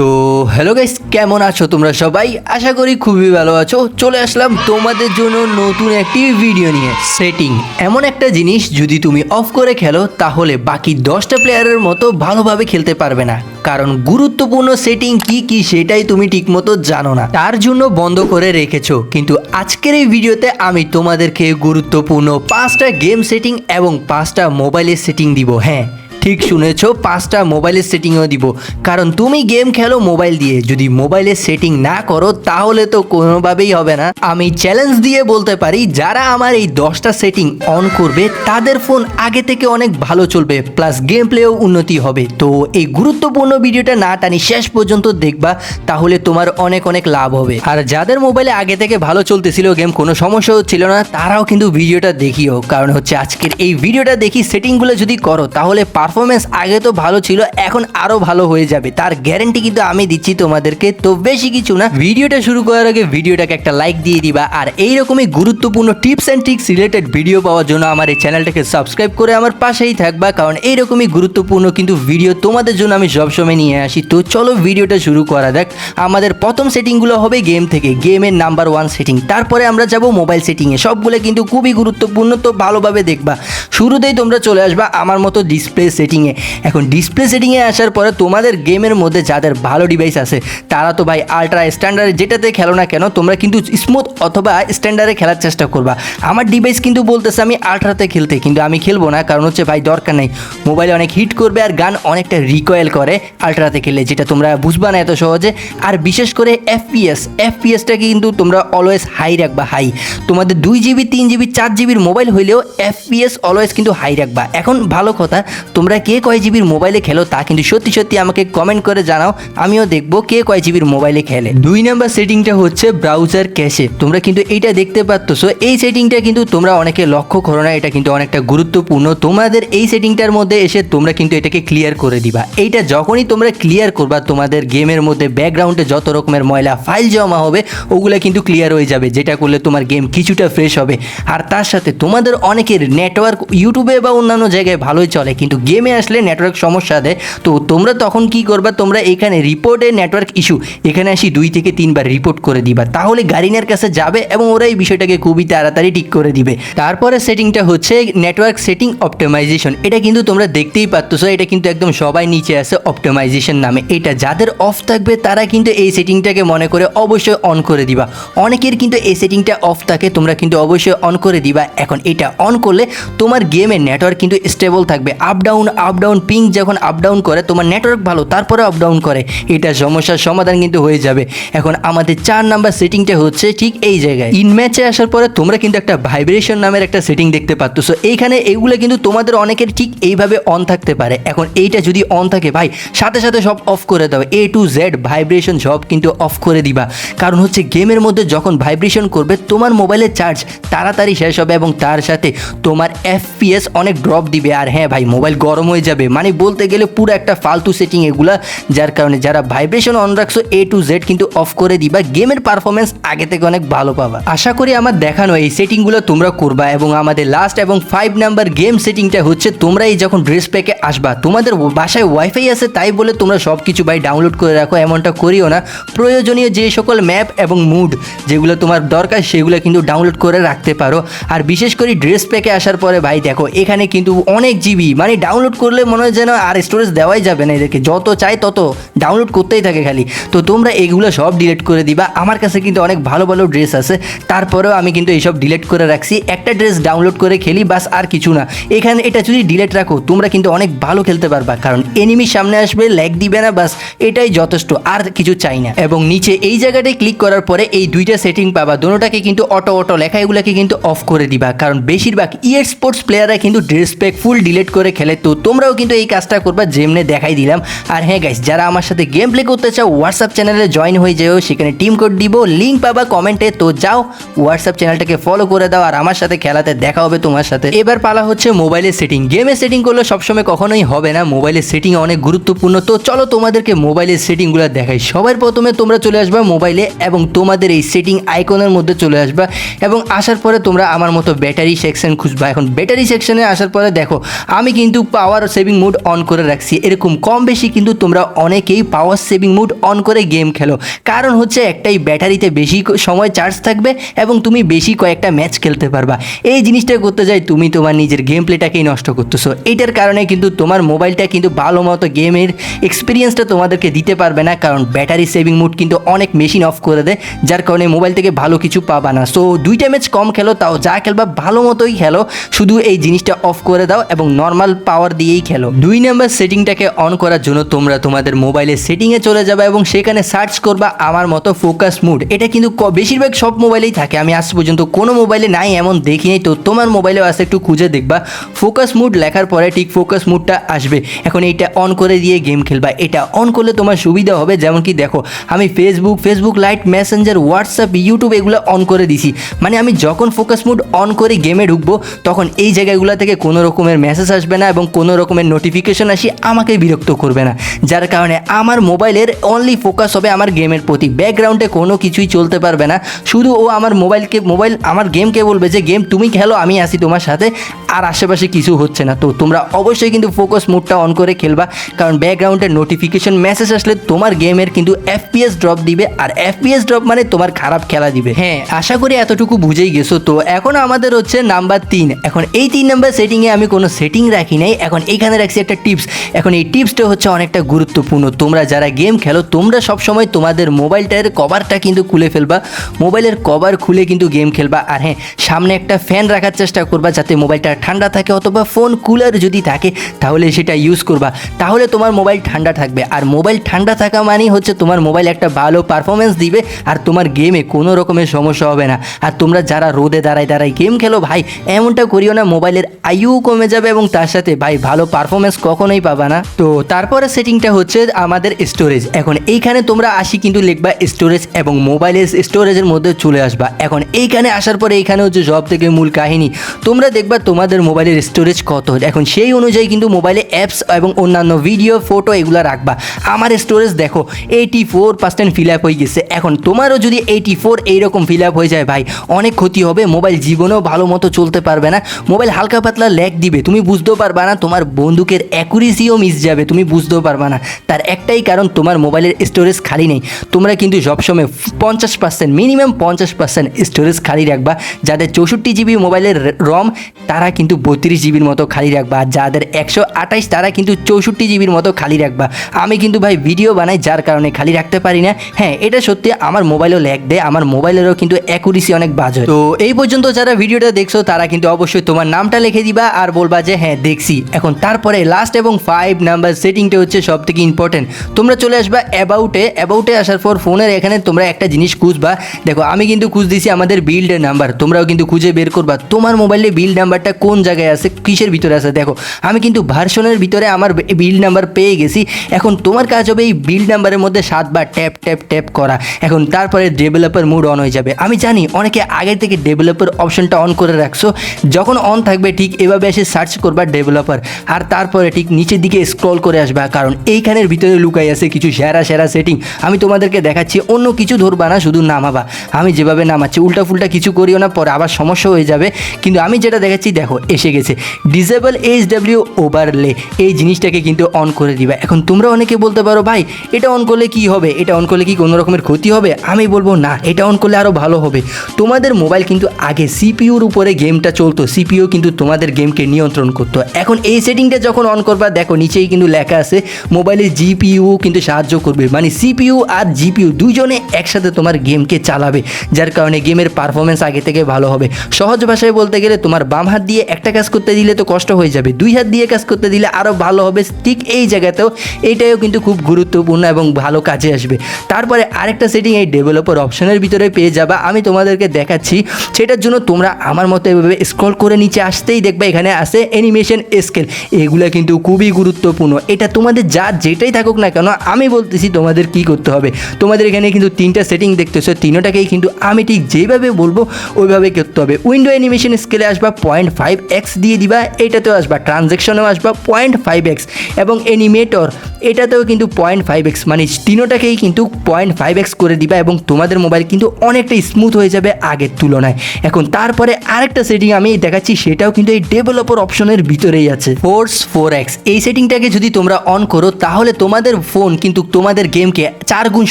তো hello guys কেমন আছো তোমরা সবাই? আশা করি খুবই ভালো আছো। চলে আসলাম তোমাদের জন্য নতুন একটি ভিডিও নিয়ে। সেটিং এমন একটা জিনিস যদি তুমি অফ করে খেলো, তাহলে বাকি দশটা প্লেয়ারের মতো ভালোভাবে খেলতে পারবে না। কারণ গুরুত্বপূর্ণ সেটিং কি কি সেটাই তুমি ঠিকমতো জানো না। তার জন্য বন্ধ করে রেখেছো। কিন্তু আজকের এই ভিডিওতে আমি তোমাদেরকে গুরুত্বপূর্ণ পাঁচটা গেম সেটিং এবং পাঁচটা মোবাইলের সেটিং দিব। হ্যাঁ ঠিক শুনেছো, পাঁচটা মোবাইলের সেটিংও দিব। কারণ তুমি গেম খেলো মোবাইল দিয়ে। যদি মোবাইলের সেটিং না করো, তাহলে তো কোনোভাবেই হবে না। আমি চ্যালেঞ্জ দিয়ে বলতে পারি, যারা আমার এই দশটা সেটিং অন করবে, তাদের ফোন আগে থেকে অনেক ভালো চলবে প্লাস গেম প্লেও উন্নতি হবে। তো এই গুরুত্বপূর্ণ ভিডিওটা না টানি শেষ পর্যন্ত দেখবা, তাহলে তোমার অনেক অনেক লাভ হবে। আর যাদের মোবাইলে আগে থেকে ভালো চলতেছিল গেম কোনো সমস্যা হচ্ছিল না, তারাও কিন্তু ভিডিওটা দেখিও। কারণ হচ্ছে আজকের এই ভিডিওটা দেখি সেটিংগুলো যদি করো, তাহলে পারফরমেন্স আগে তো ভালো ছিল, এখন আরও ভালো হয়ে যাবে। তার গ্যারেন্টি কিন্তু আমি দিচ্ছি তোমাদেরকে। তো বেশি কিছু না, ভিডিওটা শুরু করার আগে ভিডিওটাকে একটা লাইক দিয়ে দিবা। আর এই এইরকমই গুরুত্বপূর্ণ tips and tricks related video পাওয়ার জন্য আমার এই চ্যানেলটাকে সাবস্ক্রাইব করে আমার পাশেই থাকবা। কারণ এইরকমই গুরুত্বপূর্ণ কিন্তু ভিডিও তোমাদের জন্য আমি সবসময় নিয়ে আসি। তো চলো ভিডিওটা শুরু করা যাক। আমাদের প্রথম সেটিংগুলো হবে গেম থেকে। গেমের নাম্বার ওয়ান সেটিং তারপরে আমরা যাব মোবাইল সেটিংয়ে সবগুলো কিন্তু খুবই গুরুত্বপূর্ণ, তো ভালোভাবে দেখবা। শুরুতেই তোমরা চলে আসবা আমার মতো ডিসপ্লে সেটিংয়ে এখন ডিসপ্লে সেটিংয়ে আসার পরে তোমাদের গেমের মধ্যে যাদের ভালো ডিভাইস আছে, তারা তো ভাই আলট্রা স্ট্যান্ডার্ড যেটাতে খেলো না কেন, তোমরা কিন্তু স্মুথ অথবা স্ট্যান্ডার্ডে খেলার চেষ্টা করবা। আমার ডিভাইস কিন্তু বলতেছে আমি আলট্রাতে খেলতে, কিন্তু আমি খেলব না, কারণ হচ্ছে ভাই দরকার নেই। মোবাইলে অনেক হিট করবে আর গান অনেকটা রিকয়েল করে আলট্রাতে খেললে, যেটা তোমরা বুঝবা না এত সহজে। আর বিশেষ করে এফপিএস এফপিএসটাকে কিন্তু তোমরা অলওয়েজ হাই রাখবা হাই তোমাদের দুই জিবি তিন জিবি চার জিবির মোবাইল হইলেও এফপিএস অলওয়েজ কিন্তু হাই রাখবা। এখন ভালো কথা, তোমরা কে কয় জিবির মোবাইলে খেলো তা কিন্তু সত্যি সত্যি আমাকে কমেন্ট করে জানাও। আমিও দেখব কে কয় জিবির মোবাইলে খেলে। দুই নাম্বার সেটিংটা হচ্ছে ব্রাউজার ক্যাশে তোমরা কিন্তু এইটা দেখতে পাচ্ছ এই সেটিংটা কিন্তু তোমরা অনেকে লক্ষ্য করো না, এটা কিন্তু অনেকটা গুরুত্বপূর্ণ। তোমাদের এই সেটিংটার মধ্যে এসে তোমরা কিন্তু এটাকে ক্লিয়ার করে দিবা। এইটা যখনই তোমরা ক্লিয়ার করবা, তোমাদের গেমের মধ্যে ব্যাকগ্রাউন্ডে যত রকমের ময়লা ফাইল জমা হবে, ওগুলো কিন্তু ক্লিয়ার হয়ে যাবে, যেটা করলে তোমার গেম কিছুটা ফ্রেশ হবে। আর তার সাথে তোমাদের অনেকের নেটওয়ার্ক ইউটিউবে বা অন্যান্য জায়গায় ভালোই চলে, কিন্তু গেমে আসলে নেটওয়ার্ক সমস্যা দেয়। তো তোমরা তখন কি করবা? তোমরা এখানে রিপোর্টে নেটওয়ার্ক ইস্যু এখানে আসি দুই থেকে তিনবার রিপোর্ট করে দিবা। তাহলে গার্ডিনের কাছে যাবে এবং ওরা এই বিষয়টাকে খুবই তাড়াতাড়ি ঠিক করে দিবে। তারপরে সেটিংটা হচ্ছে নেটওয়ার্ক সেটিং অপটিমাইজেশন এটা কিন্তু তোমরা দেখতেই পাচ্ছ এটা কিন্তু একদম সবাই নিচে আছে অপটোমাইজেশন নামে। এটা যাদের অফ থাকবে, তারা কিন্তু এই সেটিংটাকে মনে করে অবশ্যই অন করে দিবা। অনেকের কিন্তু এই সেটিংটা অফ থাকে, তোমরা কিন্তু অবশ্যই অন করে দিবা। এখন এটা অন করলে তোমার গেমের নেটওয়ার্ক কিন্তু স্টেবল থাকবে। Up down up down ping যখন আপ ডাউন করে, তোমার নেটওয়ার্ক ভালো, তারপরে আপ ডাউন করে, এটা সমস্যার সমাধান কিন্তু হয়ে যাবে। এখন আমাদের চার নাম্বার সেটিংটা হচ্ছে ঠিক এই জায়গায়। ইন ম্যাচে আসার পরে তোমরা কিন্তু একটা ভাইব্রেশন নামের একটা সেটিং দেখতে পাচ্ছ সো এইখানে এইগুলো কিন্তু তোমাদের অনেকের ঠিক এইভাবে অন থাকতে পারে। এখন এইটা যদি অন থাকে, ভাই, সাথে সাথে সব অফ করে দাও। এ টু জেড ভাইব্রেশন সব কিন্তু অফ করে দিবা। কারণ হচ্ছে গেমের মধ্যে যখন ভাইব্রেশন করবে, তোমার মোবাইলের চার্জ তাড়াতাড়ি শেষ হবে এবং তার সাথে তোমার এফপিএস অনেক ড্রপ দিবে। আর হ্যাঁ ভাই মোবাইল গরম হয়ে যাবে। মানে বলতে গেলে পুরো একটা ফালতু সেটিং এগুলা, যার কারণে যারা ভাইব্রেশন অন রাখছো এ টু জেড কিন্তু অফ করে দিবা গেমের পারফরমেন্স আগে থেকে অনেক ভালো পাবা। আশা করি আমার দেখানো এই সেটিংগুলো তোমরা করবা এবং আমাদের লাস্ট এবং ফাইভ নাম্বার গেম সেটিংটা হচ্ছে তোমরা এই যখন ড্রেস প্যাকে আসবা, তোমাদের বাসায় ওয়াইফাই আছে তাই বলে তোমরা সব কিছু ভাই ডাউনলোড করে রাখো, এমনটা করিও না। প্রয়োজনীয় যে সকল ম্যাপ এবং মুড যেগুলো তোমার দরকার সেগুলো কিন্তু ডাউনলোড করে রাখতে পারো। আর বিশেষ করে ড্রেস প্যাকে আসার পরে ভাই দেখো, এখানে কিন্তু অনেক জিবি মানে ডাউনলোড করলে মনে হয় যেন আর স্টোরেজ দেওয়াই যাবে না এদেরকে। যত চাই তত ডাউনলোড করতেই থাকে খালি। তো তোমরা এগুলো সব ডিলিট করে দিবা। আমার কাছে কিন্তু অনেক ভালো ভালো ড্রেস আছে। তারপরেও আমি কিন্তু এইসব ডিলিট করে রাখছি। একটা ড্রেস ডাউনলোড করে খেলি বাস আর কিছু না। এখানে এটা যদি ডিলিট রাখো, তোমরা কিন্তু অনেক ভালো খেলতে পারবা। কারণ এনিমি সামনে আসবে ল্যাগ দিবে না বাস এটাই যথেষ্ট, আর কিছু চাই না। এবং নিচে এই জায়গাটায় ক্লিক করার পরে এই দুইটা সেটিং পাবা। দোনোটাকে কিন্তু অটো অটো লেখা এগুলোকে কিন্তু অফ করে দিবা। কারণ বেশিরভাগ ইয়ের স্পোর্টস প্লেয়াররা কিন্তু ড্রেস প্যাক ফুল ডিলিট করে খেলে। তো তোমরাও কিন্তু এই কাজটা করবা, যেমনে দেখাই দিলাম। আর হ্যাঁ গাইস যারা আমার সাথে গেম প্লে করতে চাও হোয়াটসঅ্যাপ চ্যানেলে জয়েন হয়ে যেও, সেখানে টিম কোড দিব লিঙ্ক পাবা কমেন্টে তো যাও হোয়াটসঅ্যাপ চ্যানেলটাকে ফলো করে দাও, আর আমার সাথে খেলাতে দেখা হবে তোমার সাথে। এবার পালা হচ্ছে মোবাইলের সেটিং গেমের সেটিং করলে সবসময় কখনোই হবে না মোবাইলের সেটিং অনেক গুরুত্বপূর্ণ। তো চলো তোমাদেরকে মোবাইলের সেটিংগুলো দেখাই। সবার প্রথমে তোমরা চলে আসবা মোবাইলে এবং তোমাদের এই সেটিং আইকনের মধ্যে চলে আসবা, এবং আসার পরে তোমরা আমার মতো ব্যাটারি সেকশন খুঁজবা। এখন ব্যাটারি সেকশনে আসার পরে দেখো, আমি কিন্তু পাওয়ার সেভিং মুড অন করে রাখছি। এরকম কম বেশি কিন্তু তোমরা অনেকেই পাওয়ার সেভিং মুড অন করে গেম খেলো। কারণ হচ্ছে একটাই ব্যাটারিতে বেশি সময় চার্জ থাকবে এবং তুমি বেশি কয়েকটা ম্যাচ খেলতে পারবা। এই জিনিসটা করতে যাই তুমি তোমার নিজের গেম প্লেটাকেই নষ্ট করতেছো। এটার কারণে কিন্তু তোমার মোবাইলটা কিন্তু ভালো মতো গেমের এক্সপিরিয়েন্সটা তোমাদেরকে দিতে পারবে না। কারণ ব্যাটারি সেভিং মুড কিন্তু অনেক মেশিন অফ করে দেয়, যার কারণে মোবাইল থেকে ভালো কিছু পাবা না। সো দুইটা ম্যাচ কম খেলো, তাও যা খেলবা ভালো মতোই খেলো। শুধু এই জিনিসটা অফ করে দাও এবং নর্মাল পাওয়ার দিয়েই খেলো। দুই নাম্বার সেটিংটাকে অন করার জন্য তোমরা তোমাদের মোবাইলের সেটিংয়ে চলে যাবে এবং সেখানে সার্চ করবা আমার মতো ফোকাস মুড এটা কিন্তু বেশিরভাগ সব মোবাইলেই থাকে। আমি আজ পর্যন্ত কোনো মোবাইলে নাই, এমন দেখিনি তো তোমার মোবাইলেও আসে একটু খুঁজে দেখবা। ফোকাস মুড লেখার পরে ঠিক ফোকাস মুডটা আসবে। এখন এইটা অন করে দিয়ে গেম খেলবা। এটা অন করলে তোমার সুবিধা হবে। যেমন কি দেখো, আমি Facebook Facebook Lite Messenger WhatsApp YouTube এগুলো অন করে দিছি। মানে আমি যখন ফোকাস মুড অন করে গেমে ঢুকবো, তখন এই জায়গাগুলো থেকে কোনো রকমের মেসেজ আসবে না এবং কোনো রকমের নোটিফিকেশন আসি আমাকে বিরক্ত করবে না। যার কারণে আমার মোবাইলের অনলি ফোকাস হবে আমার গেমের প্রতি। ব্যাকগ্রাউন্ডে কোনো কিছুই চলতে পারবে না। শুধু ও আমার মোবাইলকে, মোবাইল আমার গেমকে বলবে যে গেম তুমি খেলো, আমি আসি তোমার সাথে। আর আশেপাশে কিছু হচ্ছে না। তো তোমরা অবশ্যই কিন্তু ফোকাস মুডটা অন করে খেলবা। কারণ ব্যাকগ্রাউন্ডের নোটিফিকেশন মেসেজ আসলে তোমার গেমের কিন্তু এফপিএস ড্রপ দিবে। আর এফপিএস ড্রপ মানে তোমার খারাপ খেলা দিবে। হ্যাঁ আশা করি এতটুকু বুঝেই গেছো। তো এখন আমাদের হচ্ছে নাম্বার তিন। এখন এই তিন নাম্বার সেটিংয়ে আমি কোনো সেটিং রাখি নাই। এখন এইখানে রাখছি একটা টিপস। এখন এই টিপসটা হচ্ছে অনেকটা গুরুত্বপূর্ণ। তোমরা যারা গেম খেলো, তোমরা সবসময় তোমাদের মোবাইলটার কভারটা কিন্তু খুলে ফেলবা। মোবাইলের কভার খুলে কিন্তু গেম খেলবা। আর হ্যাঁ সামনে একটা ফ্যান রাখার চেষ্টা করবা যাতে মোবাইলটা ঠান্ডা থাকে অথবা ফোন কুলার যদি থাকে, তাহলে সেটা ইউজ করবা। তাহলে তোমার মোবাইল ঠান্ডা থাকবে। আর মোবাইল ঠান্ডা থাকা মানেই হচ্ছে তোমার মোবাইল একটা ভালো পারফরমেন্স দিবে। আর তোমার গেমে কোনো রকমের সমস্যা হবে না। আর তোমরা যারা রোদে দাঁড়ায় দাঁড়ায় গেম খেলো, ভাই, এমনটা করিও না মোবাইলের আয়ু কমে যাবে এবং তার সাথে, ভাই ভালো পারফরমেন্স কখনোই পাবা না। তো তারপরে সেটিংটা হচ্ছে আমাদের স্টোরেজ এখন এইখানে তোমরা আসি কিন্তু লিখবা স্টোরেজ এবং মোবাইলের স্টোরেজের মধ্যে চলে আসবা। এখন এইখানে আসার পরে এইখানে হচ্ছে সব থেকে মূল কাহিনী। তোমরা দেখবা তোমাদের মোবাইলের স্টোরেজ কত। এখন সেই অনুযায়ী কিন্তু মোবাইলে অ্যাপস এবং অন্যান্য ভিডিও ফটো এগুলো রাখবা। আমার স্টোরেজ দেখো eighty four percent fill up হয়ে গেছে। এখন তোমারও যদি এইটি ফোর এইরকম ফিল আপ হয়ে যায়, ভাই, অনেক ক্ষতি হবে। মোবাইল জীবনেও ভালো মতো চলতে পারবে না। মোবাইল হালকা পাতলা ল্যাগ দিবে। তুমি বুঝতেও পারবা না তোমার বন্দুকের অ্যাকুরেসিও মিস যাবে, তুমি বুঝতেও পারবা না। তার একটাই কারণ, তোমার মোবাইলের স্টোরেজ খালি নেই। তোমরা কিন্তু সবসময় পঞ্চাশ পার্সেন্ট মিনিমাম পঞ্চাশ পার্সেন্ট স্টোরেজ খালি রাখবা। যাদের চৌষট্টি জিবি মোবাইলের রম তারা কিন্তু বত্রিশ জিবির মতো খালি রাখবা। যাদের একশো আঠাইশ তারা কিন্তু চৌষট্টি জিবির মতো খালি রাখবা। আমি কিন্তু ভাই ভিডিও বানাই যার কারণে খালি রাখতে পারি না। হ্যাঁ এটা সত্যি আমার মোবাইলও ল্যাগ দেয়, আমার মোবাইলেরও কিন্তু অ্যাকুরেসি অনেক বাজে তো এই পর্যন্ত যারা ভিডিওটা দেখছ, তারা কিন্তু অবশ্যই তোমার নামটা লিখে দিবা আর বলবা যে হ্যাঁ দেখছি। এখন তারপরে লাস্ট এবং ফাইভ নাম্বার সেটিংটা হচ্ছে সব থেকে ইম্পর্টেন্ট তোমরা চলে আসবা অ্যাবাউটে অ্যাবাউটে আসার পর ফোনের এখানে তোমরা একটা জিনিস খুঁজবা। দেখো, আমি কিন্তু খুঁজ দিছি আমাদের বিল্ডের নাম্বার তোমরাও কিন্তু খুঁজে বের করবা। তোমার মোবাইলে বিল্ড নাম্বারটা কোন জায়গায় আছে? কিসের ভিতরে আছে? দেখো, আমি কিন্তু ভার্সনের ভিতরে আমার বিল্ড নাম্বার পেয়ে গেছি। এখন তোমার কাজ হবে এই বিল্ড নাম্বারের মধ্যে সাতবার ট্যাপ ট্যাপ ট্যাপ করা। এখন তারপরে ডেভেলপার মুড অন হয়ে যাবে। আমি জানি অনেকে আগে থেকে ডেভেলপার অপশনটা অন করে রাখছো। যখন অন থাকবে, ঠিক এভাবে এসে সার্চ করবা ডেভেলপার আর তারপরে ঠিক নিচের দিকে স্ক্রল করে আসবা, কারণ এইখানের ভিতরে লুকাই আছে কিছু সেরা সেরা সেটিং আমি তোমাদেরকে দেখাচ্ছি, অন্য কিছু ধরবা না, শুধু নামাবা। আমি যেভাবে নামাচ্ছি, উল্টা ফুলটা কিছু করিও না, পরে আবার সমস্যা হয়ে যাবে। কিন্তু আমি যেটা দেখাচ্ছি, দেখো, এসে গেছে। ডিসেবল এইচ ডাব্লিউ ওভারলে এই জিনিসটাকে কিন্তু অন করে দিবা। এখন তোমরা অনেকে বলতে পারো, ভাই, এটা অন করলে কি হবে? এটা অন করলে কি কোনো রকমের ক্ষতি হবে? আমি বলব, না, এটা অন করলে আরও ভালো হবে। তোমাদের মোবাইল কিন্তু আগে সিপিউর উপরে গেমটা চলতো। সিপিইউ কিন্তু তোমাদের গেমকে নিয়ন্ত্রণ করতো। এখন এই সেটিংটা যখন অন করবা, দেখো নিচেই কিন্তু লেখা আছে মোবাইলের জিপিইউ কিন্তু সাহায্য করবে। মানে সিপিইউ আর জিপিইউ দুজনে একসাথে তোমার গেমকে চালাবে, যার কারণে গেমের পারফরমেন্স আগে থেকে ভালো হবে। সহজ ভাষায় বলতে গেলে, তোমার বাম হাত দিয়ে একটা কাজ করতে দিলে তো কষ্ট হয়ে যাবে, দুই হাত দিয়ে কাজ করতে দিলে আরও ভালো হবে। ঠিক এই জায়গাতেও এইটাও কিন্তু খুব গুরুত্বপূর্ণ এবং ভালো কাজে আসবে। তারপরে আরেকটা সেটিং এই ডেভেলপার অপশনের ভিতরে পেয়ে যাবা। আমি তোমাদেরকে দেখাচ্ছি, সেটার জন্য তোমরা আমার মতো এভাবে স্ক্রল করে নিচে আসতেই দেখবে, এখানে আছে অ্যানিমেশন স্কেল এগুলো কিন্তু খুবই গুরুত্বপূর্ণ। এটা তোমাদের যা যেটাই থাকুক না কেন, আমি বলতেছি তোমাদের কি করতে হবে। তোমাদের এখানে কিন্তু তিনটা সেটিং দেখতেছো, তিনোটাকেই কিন্তু আমি ঠিক যেভাবে বলব, ওইভাবে করতে হবে। উইন্ডো অ্যানিমেশন স্কেলে আসবা পয়েন্ট ফাইভ এক্স দিয়ে দিবা, এটাতেও আসবা ট্রানজ্যাকশনেও আসবা পয়েন্ট ফাইভ এক্স এবং অ্যানিমেটর এটাতেও কিন্তু পয়েন্ট ফাইভ এক্স মানে তিনোটাকেই কিন্তু পয়েন্ট ফাইভ এক্স করে দিবা এবং তোমাদের মোবাইল কিন্তু অনেকটা স্মুথ হয়ে যাবে আগের তুলনায়। এখন তারপরে আরেকটা সেটিং আমি দেখাচ্ছি, সেটাও কিন্তু এই ডেভেলপার অপশনের ভিতরেই আছে। ফোর্স ফোর এক্স এই সেটিংটাকে যদি তোমরা অন করো, তাহলে তোমাদের ফোন কিন্তু তোমাদের গেমকে চার গুণ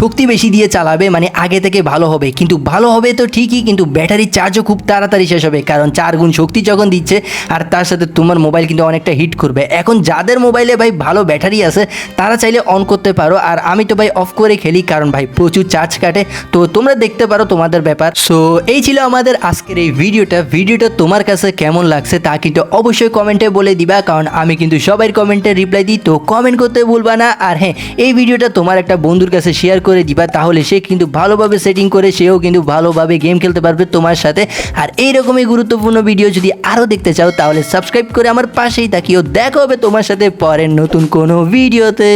শক্তি বেশি দিয়ে চালাবে মানে আগে থেকে ভালো হবে। কিন্তু ভালো হবে তো ঠিকই, কিন্তু ব্যাটারি চার্জও খুব তাড়াতাড়ি শেষ হবে, কারণ চার গুণ শক্তি যখন দিচ্ছে, আর তার সাথে তোমার মোবাইল কিন্তু অনেকটা হিট করবে। এখন যাদের মোবাইলে ভাই ভালো ব্যাটারি আছে, তারা চাইলে অন করতে পারো। আর আমি তো ভাই অফ করে খেলি, কারণ ভাই প্রচুর চার্জ কাটে। তো তোমরা দেখতে পারো তোমাদের ব্যাপার। সো এই ছিল আমাদের আজকের এই ভিডিওটা ভিডিওটা তোমার কাছে কেমন লাগছে, তা কিন্তু অবশ্যই কমেন্টে বলে দিবা। কারণ আমি কিন্তু সবাই কমেন্টে রিপ্লাই দিই, তো কমেন্ট করতে ভুলবা না। আর হ্যাঁ এই ভিডিওটা তোমার একটা বন্ধুর কাছে শেয়ার করে দিবা, তাহলে সে কিন্তু ভালোভাবে সেটিং করে সেও কিন্তু ভালোভাবে গেম খেলতে পারবে তোমার সাথে। আর এইরকমই গুরুত্বপূর্ণ ভিডিও যদি আরও দেখতে চাও, তাহলে সাবস্ক্রাইব করে আমার পাশেই তাকিয়েও দেখা হবে তোমার সাথে পরের নতুন কোনো ভিডিওতে